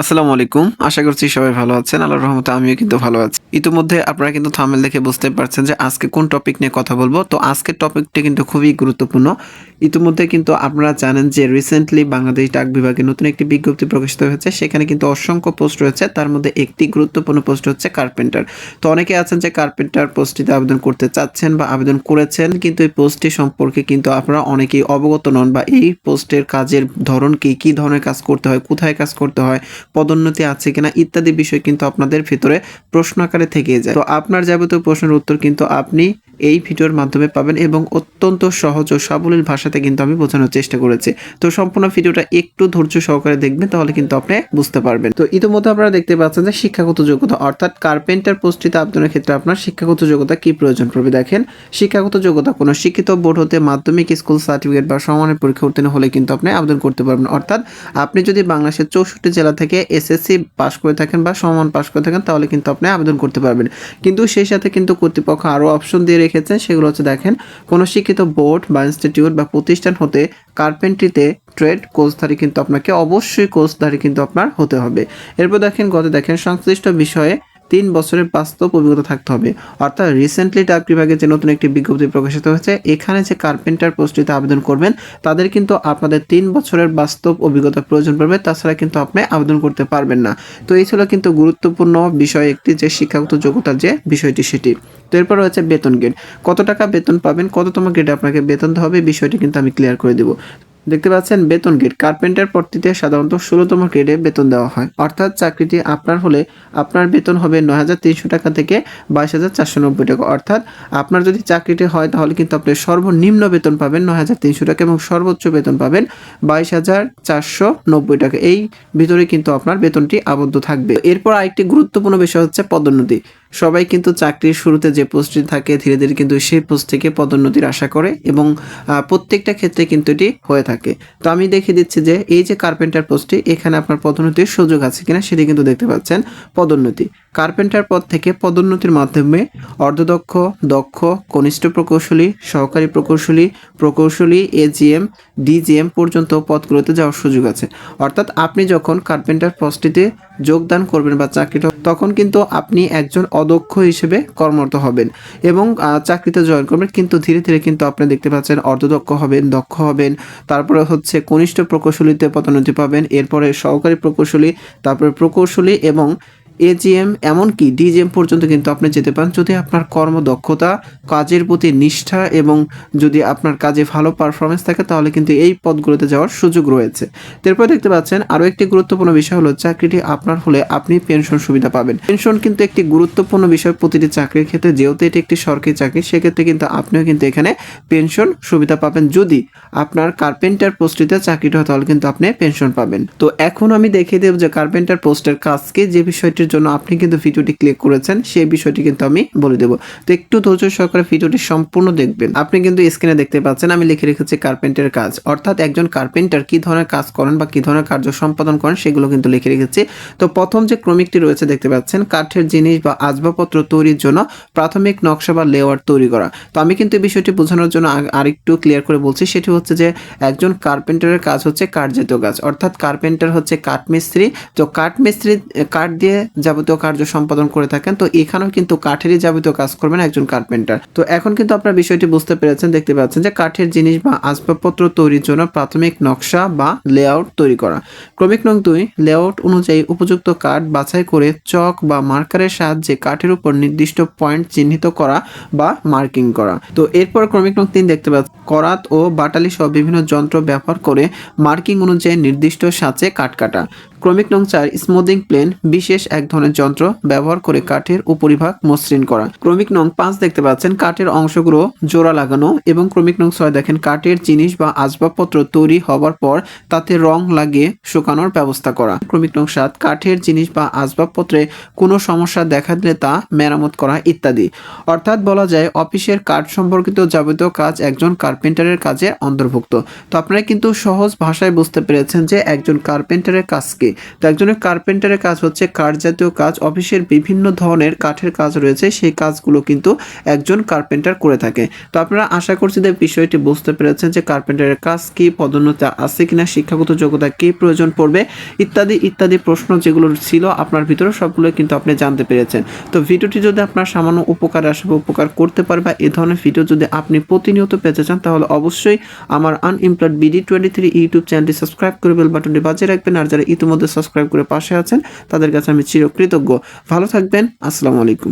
আসসালামু আলাইকুম। আশা করছি সবাই ভালো আছেন। আল্লাহর রহমতে আমিও কিন্তু ভালো আছি। ইতিমধ্যে আপনারা কিন্তু থামেল দেখে বুঝতে পারছেন যে আজকে কোন টপিক নিয়ে কথা বলব। তো আজকের টপিকটি কিন্তু খুবই গুরুত্বপূর্ণ। ইতিমধ্যে কিন্তু আপনারা জানেন যে রিসেন্টলি বাংলাদেশ ডাক বিভাগে নতুন একটি বিজ্ঞপ্তি প্রকাশিত হয়েছে। সেখানে কিন্তু অসংখ্য পোস্ট রয়েছে। তার মধ্যে একটি গুরুত্বপূর্ণ পোস্ট হচ্ছে কার্পেন্টার তো অনেকে আছেন যে কার্পেন্টার পোস্টটিতে আবেদন করতে চাচ্ছেন বা আবেদন করেছেন, কিন্তু এই পোস্টটি সম্পর্কে কিন্তু আপনারা অনেকেই অবগত নন বা এই পোস্টের কাজের ধরন কি কি ধরনের কাজ করতে হয়, কোথায় কাজ করতে হয়, পদোন্নতি আছে কিনা ইত্যাদি বিষয় কিন্তু আপনাদের ভিতরে প্রশ্ন আকারে থেকে যায়। তো আপনার যাবতীয় প্রশ্নের উত্তর কিন্তু আপনি এই ভিডিওর মাধ্যমে পাবেন এবং অত্যন্ত সহজ ও সাবলীল ভাষাতে কিন্তু আমি বোঝানোর চেষ্টা করেছি। তো সম্পূর্ণ ভিডিওটা একটু ধৈর্য সহকারে দেখবেন, তাহলে কিন্তু আপনি বুঝতে পারবেন। তো ইতিমধ্যে আপনারা দেখতে পাচ্ছেন যে শিক্ষাগত যোগ্যতা, অর্থাৎ কার্পেন্টার পোস্টটিতে আবেদনের ক্ষেত্রে আপনার শিক্ষাগত যোগ্যতা কি প্রয়োজন পড়বে দেখেন, শিক্ষাগত যোগ্যতা, কোনো শিক্ষিত বোর্ড হতে মাধ্যমিক, স্কুল সার্টিফিকেট বা সমানের পরীক্ষা উত্তীর্ণ হলে কিন্তু আপনি আবেদন করতে পারবেন। অর্থাৎ আপনি যদি বাংলাদেশের চৌষট্টি জেলা থেকে এসএসসি পাশ করে থাকেন বা সমান পাশ করে থাকেন, তাহলে কিন্তু আপনি আবেদন করতে পারবেন। কিন্তু সেই সাথে কিন্তু কর্তৃপক্ষ আরও অপশন দিয়ে রেখেছেন, সেগুলো হচ্ছে দেখেন, কোনো শিক্ষিত বোর্ড বা ইনস্টিটিউট বা প্রতিষ্ঠান হতে কার্পেন্ট্রিতে ট্রেড কোর্সধারী কিন্তু আপনাকে অবশ্যই কোর্সধারী কিন্তু আপনার হতে হবে। এরপর দেখেন গত দেখেন সংশ্লিষ্ট বিষয়ে তিন বছরের বাস্তব অভিজ্ঞতা থাকতে হবে। অর্থাৎ রিসেন্টলি ডাক বিভাগে যে নতুন একটি বিজ্ঞপ্তি প্রকাশিত হয়েছে, এখানে যে কার্পেন্টার পোস্টটিতে আবেদন করবেন, তাদের কিন্তু আপনাদের তিন বছরের বাস্তব অভিজ্ঞতা প্রয়োজন পড়বে, তাছাড়া কিন্তু আপনি আবেদন করতে পারবেন না। তো এই ছিল কিন্তু গুরুত্বপূর্ণ বিষয় একটি, যে শিক্ষাগত যোগ্যতার যে বিষয়টি সেটি। তো এরপর রয়েছে বেতন গ্রেড কত টাকা বেতন পাবেন, কততম গ্রেডে আপনাকে বেতন দিতে হবে, বিষয়টি কিন্তু আমি ক্লিয়ার করে দেবো। দেখতে পাচ্ছেন, বেতন গ্রেড কার্পেন্টার পদটিতে সাধারণত ষোলোতম গ্রেডে বেতন দেওয়া হয়। অর্থাৎ চাকরিটি আপনার হলে আপনার বেতন হবে নয় হাজার তিনশো টাকা থেকে বাইশ হাজার চারশো নব্বই টাকা। অর্থাৎ আপনার যদি চাকরিটি হয়, তাহলে কিন্তু আপনি সর্বনিম্ন বেতন পাবেন নয় হাজার তিনশো টাকা এবং সর্বোচ্চ বেতন পাবেন বাইশ হাজার চারশো নব্বই টাকা। এই ভিতরে কিন্তু আপনার বেতনটি আবদ্ধ থাকবে। এরপর আরেকটি গুরুত্বপূর্ণ বিষয় হচ্ছে পদোন্নতি। সবাই কিন্তু চাকরির শুরুতে যে পোস্টে থাকে, ধীরে ধীরে কিন্তু সেই পোস্ট থেকে পদোন্নতির আশা করে এবং প্রত্যেকটা ক্ষেত্রে কিন্তু এটি হয়ে থাকে। তো আমি দেখিয়ে দিচ্ছি যে এই যে কার্পেন্টার পোস্টটি, এখানে আপনার পদোন্নতির সুযোগ আছে কিনা সেটি কিন্তু দেখতে পাচ্ছেন, পদোন্নতি। কার্পেন্টার পদ থেকে পদোন্নতির মাধ্যমে অর্ধদক্ষ, দক্ষ, কনিষ্ঠ প্রকৌশলী, সহকারী প্রকৌশলী প্রকৌশলী এজিএম ডিজিএম পর্যন্ত পদগুলোতে যাওয়ার সুযোগ আছে। অর্থাৎ আপনি যখন কার্পেন্টার পোস্টটিতে যোগদান করবেন বা চাকরিটা তখন কিন্তু আপনি একজন অদক্ষ হিসেবে কর্মরত হবেন এবং চাকরিতে জয়েন করবেন। কিন্তু ধীরে ধীরে কিন্তু আপনি দেখতে পাচ্ছেন অর্ধদক্ষ হবেন, দক্ষ হবেন, তারপরে হচ্ছে কনিষ্ঠ প্রকৌশলীতে পদোন্নতি পাবেন, এরপরে সহকারী প্রকৌশলী, তারপরে প্রকৌশলী এবং এজিএম এমনকি ডিজিএম পর্যন্ত কিন্তু আপনি যেতে পারেন। যদি আপনার কর্মদক্ষতা, কাজের প্রতি নিষ্ঠা এবং যদি আপনার কাজে ভালো পারফরমেন্স থাকে, তাহলে কিন্তু এই পদগুলোতে যাওয়ার সুযোগ রয়েছে। তারপর দেখতে পাচ্ছেন, আরও একটি গুরুত্বপূর্ণ বিষয় হলো, চাকরিটি আপনার হলে আপনি পেনশন সুবিধা পাবেন। পেনশন কিন্তু একটি গুরুত্বপূর্ণ বিষয় প্রতিটি চাকরির ক্ষেত্রে। যেহেতু এটি একটি সরকারি চাকরি, সেক্ষেত্রে কিন্তু আপনিও কিন্তু এখানে পেনশন সুবিধা পাবেন। যদি আপনার কার্পেন্টার পোস্টটিতে চাকরিটা হয়, তাহলে কিন্তু আপনি পেনশন পাবেন। তো এখন আমি দেখিয়ে দেব যে কার্পেন্টার পোস্টের কাজকে যে বিষয়টির জন্য আপনি কিন্তু ভিডিওটি ক্লিক করেছেন, সেই বিষয়টি কিন্তু আমি বলে দেবো। তো একটু ধৈর্য সহকারে ভিডিওটি সম্পূর্ণ দেখবেন। আপনি কিন্তু স্ক্রিনে দেখতে পাচ্ছেন, আমি লিখে রেখেছি কার্পেন্টার কাজ। অর্থাৎ একজন কার্পেন্টার কি ধরনের কাজ করেন বা কি ধরনের কার্য সম্পাদন করেন, সেগুলো কিন্তু লিখে রেখেছি। তো প্রথম যে ক্রমিকটি রয়েছে, দেখতে পাচ্ছেন, কাঠের জিনিস বা আসবাবপত্র তৈরির জন্য প্রাথমিক নকশা বা লেআউট তৈরি করা। তো আমি কিন্তু এই বিষয়টি বোঝানোর জন্য আরেকটু ক্লিয়ার করে বলছি, সেটি হচ্ছে যে একজন কার্পেন্টারের কাজ হচ্ছে কাঠজাতীয় কাজ। অর্থাৎ কার্পেন্টার হচ্ছে কাঠমিস্ত্রি। তো কাঠমিস্ত্রি, কাঠ দিয়ে যাবতীয় কার্য সম্পাদন করে থাকেন, তো এখানেও কিন্তু কাঠেরই যাবতীয় কাজ করবেন একজন কার্পেন্টার তো এখন কিন্তু আপনার বিষয়টি বুঝতে পেরেছেন, দেখতে পাচ্ছেন যে কাঠের জিনিস বা আসবাবপত্র তৈরির জন্য প্রাথমিক নকশা বা লেআউট তৈরি করা। ক্রমিক নং দুই লেআউট অনুযায়ী উপযুক্ত কাঠ বাছাই করে চক বা মার্কারের সাহায্যে কাঠের উপর নির্দিষ্ট পয়েন্ট চিহ্নিত করা বা মার্কিং করা। তো এরপর ক্রমিক নং তিন দেখতে পাচ্ছেন, করাত ও বাটালি সহ বিভিন্ন যন্ত্র ব্যবহার করে মার্কিং অনুযায়ী নির্দিষ্ট সাঁচে কাঠ কাটা। ক্রমিক নং চার স্মুদিং প্লেন বিশেষ এক ধরনের যন্ত্র ব্যবহার করে কাঠের উপরিভাগ মসৃণ করা। ক্রমিক নং পাঁচ দেখতে পাচ্ছেন, কাঠের অংশগুলো জোড়া লাগানো এবং ক্রমিক নং ছয় দেখেন, কাঠের জিনিস বা আসবাবপত্র তৈরি হবার পর তাতে রং লাগিয়ে শুকানোর ব্যবস্থা করা। ক্রমিক নং সাত, কাঠের জিনিস বা আসবাবপত্রে কোনো সমস্যা দেখা দিলে তা মেরামত করা ইত্যাদি। অর্থাৎ বলা যায়, অফিসের কাঠ সম্পর্কিত যাবতীয় কাজ একজন কার্পেন্টারের কাজে অন্তর্ভুক্ত। তো আপনারা কিন্তু সহজ ভাষায় বুঝতে পেরেছেন যে একজন কার্পেন্টারের কাজ কি। তো একজনের কার্পেন্টারের কাজ হচ্ছে কাঠ জাতীয় কাজ অফিসের বিভিন্ন ধরনের কাঠের কাজ রয়েছে, সেই কাজগুলো কিন্তু একজন কার্পেন্টার করে থাকে। তো আপনারা আশা করছি যে বিষয়টি বুঝতে পেরেছেন যে কার্পেন্টারের কাজ কি, পদোন্নতি আছে কিনা, শিক্ষাগত যোগ্যতা কি প্রয়োজন পড়বে, ইত্যাদি ইত্যাদি প্রশ্ন যেগুলো ছিল আপনার ভিতরে সবগুলো কিন্তু আপনি জানতে পেরেছেন। তো ভিডিওটি যদি আপনার সামান্য উপকার আসে বা উপকার করতে পারে বা এ ধরনের ভিডিও যদি আপনি প্রতিনিয়ত পেতে চান, তাহলে অবশ্যই আমার unemployed BD twenty three YouTube চ্যানেলটি সাবস্ক্রাইব করে বেল বাটনটি বাজিয়ে রাখবেন। আর যারা ইতিমধ্যে সাবস্ক্রাইব করে পাশে আছেন, তাদের কাছে আমি চিরকৃতজ্ঞ ভালো থাকবেন আসসালামু আলাইকুম।